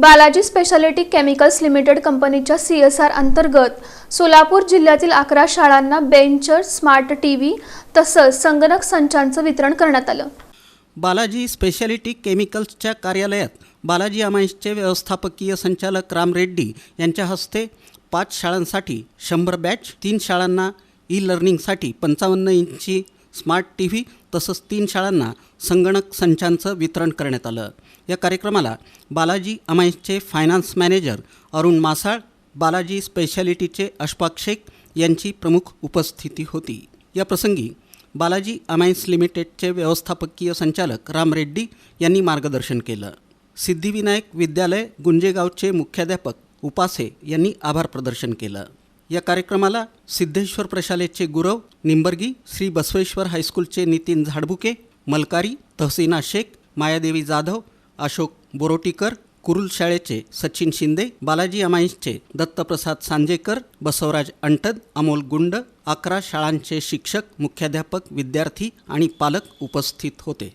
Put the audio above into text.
Balaji speciality chemicals limited कंपनीच्या C S R अंतर्गत सोलापूर जिल्ह्यातील अकरा शाळांना बेंचर स्मार्ट टी व्ही तसंच संगणक संचांचं वितरण करण्यात आलं. बालाजी स्पेशालिटी केमिकल्सच्या कार्यालयात बालाजी अमाईन्सचे व्यवस्थापकीय संचालक राम रेड्डी यांच्या हस्ते पाच शाळांसाठी शंभर बॅच तीन शाळांना ई लर्निंगसाठी पंचावन्न इंची स्मार्ट टी व्ही तसंच तीन शाळांना संगणक संचांचं वितरण करण्यात आलं. या कार्यक्रमाला बालाजी अमाईन्सचे फायनान्स मॅनेजर अरुण मासाळ बालाजी स्पेशालिटीचे अशफाक शेख यांची प्रमुख उपस्थिती होती. या प्रसंगी बालाजी अमायन्स लिमिटेडचे व्यवस्थापकीय संचालक राम रेड्डी यांनी मार्गदर्शन केलं. सिद्धिविनायक विद्यालय गुंजेगावचे मुख्याध्यापक उपासे यांनी आभार प्रदर्शन केलं. या कार्यक्रमाला सिद्धेश्वर प्रशालेचे गुरव निंबर्गी श्री बसवेश्वर हायस्कूलचे नितीन झाडबुके मलकारी तहसीना शेख मायादेवी जाधव अशोक बोरोटीकर कुरुल शाळेचे सचिन शिंदे बालाजी अमाईन्सचे दत्तप्रसाद सांजेकर बसवराज अंटद अमोल गुंड अकरा शाळांचे शिक्षक मुख्याध्यापक विद्यार्थी आणि पालक उपस्थित होते.